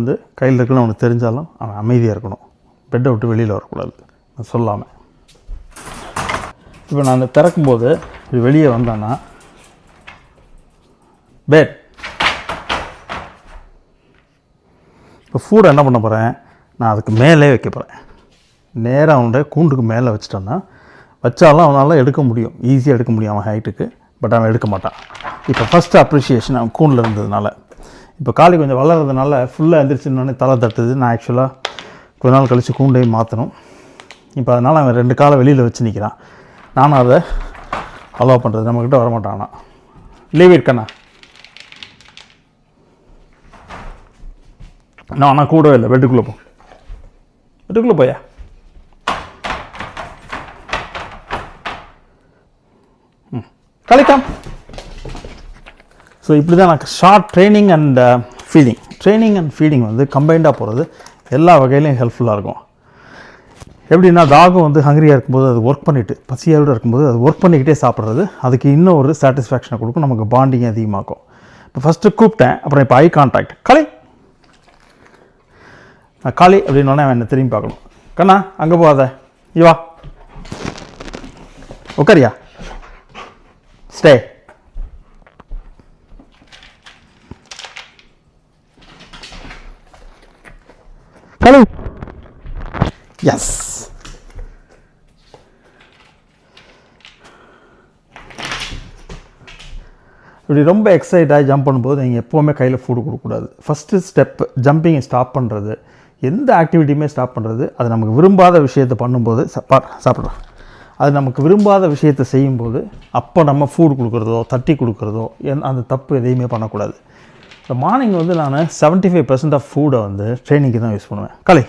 வந்து கையில் இருக்குன்னு அவனுக்கு தெரிஞ்சாலும் அவன் அமைதியாக இருக்கணும். பெட்டை விட்டு வெளியில் வரக்கூடாது. நான் சொல்லாமல் இப்போ நான் திறக்கும்போது இது வெளியே வந்தேன்னா பேட் இப்போ ஃபுட் என்ன பண்ண போகிறேன் நான் அதுக்கு மேலே வைக்க போகிறேன் நேராக அவனுடைய கூண்டுக்கு மேலே வச்சிட்டோன்னா வச்சாலும் அவனால் எடுக்க முடியும். ஈஸியாக எடுக்க முடியும் அவன் ஹைட்டுக்கு பட் அவன் எடுக்க மாட்டான். இப்போ ஃபஸ்ட்டு அப்ரிஷியேஷன் அவன் கூண்டில் இருந்ததுனால. இப்போ காலி கொஞ்சம் வளர்றதுனால ஃபுல்லாக எந்திரிச்சின்னொடனே தலை தட்டுது. நான் ஆக்சுவலாக கொஞ்ச நாள் கழித்து கூண்டையும் மாற்றணும் இப்போ அதனால் அவன் ரெண்டு காலை வெளியில் வச்சு நிற்கிறான் நானும் அதை அலோவ் பண்ணுறது நம்மக்கிட்ட வரமாட்டானா லீவ் இருக்கண்ணா நான் ஆனால் கூடவே இல்லை. பெட்டுக்குள்ளே போ. பெட்டுக்குள்ளே போயா? ம். கலைக்காம் ஸோ இப்படி தான் எனக்கு short training and feeding training and feeding வந்து கம்பைண்டாக போகிறது எல்லா வகையிலையும் ஹெல்ப்ஃபுல்லாக இருக்கும். எப்படின்னா டாகும் வந்து ஹங்கரியாக இருக்கும்போது அது ஒர்க் பண்ணிவிட்டு பசியோடு இருக்கும்போது அது ஒர்க் பண்ணிக்கிட்டே சாப்பிட்றது. அதுக்கு இன்னும் ஒரு சாட்டிஸ்ஃபேக்ஷனை கொடுக்கும் நமக்கு பாண்டிங் அதிகமாகும் இப்போ ஃபஸ்ட்டு கூப்பிட்டேன் அப்புறம் இப்போ ஐ கான்டாக்ட் களி! நான் காளி அப்படின்னோடனே அவன் என்னை திரும்பி பார்க்கணும். கண்ணா அங்கே போகாத. இவா வா. ஸ்டே ஹலோ எஸ் இப்படி ரொம்ப எக்ஸைட்டாக ஜம்ப் பண்ணும்போது நீங்கள் எப்போவுமே கையில் ஃபுட் கொடுக்கக்கூடாது. ஃபஸ்ட்டு ஸ்டெப் ஜம்பிங்கை ஸ்டாப் பண்ணுறது எந்த ஆக்டிவிட்டியுமே ஸ்டாப் பண்ணுறது அது நமக்கு விரும்பாத விஷயத்தை பண்ணும்போது சப்பா சாப்பிட்றோம் அது நமக்கு விரும்பாத விஷயத்தை செய்யும்போது அப்போ நம்ம ஃபுட் கொடுக்குறதோ தட்டி கொடுக்குறதோ என் அந்த தப்பு எதையுமே பண்ணக்கூடாது. இப்போ மார்னிங் வந்து நான் செவன்ட்டி ஃபைவ் பர்சன்ட் ஆஃப் ஃபுட்டை வந்து ட்ரைனிங்க்கு தான் யூஸ் பண்ணுவேன். கலை.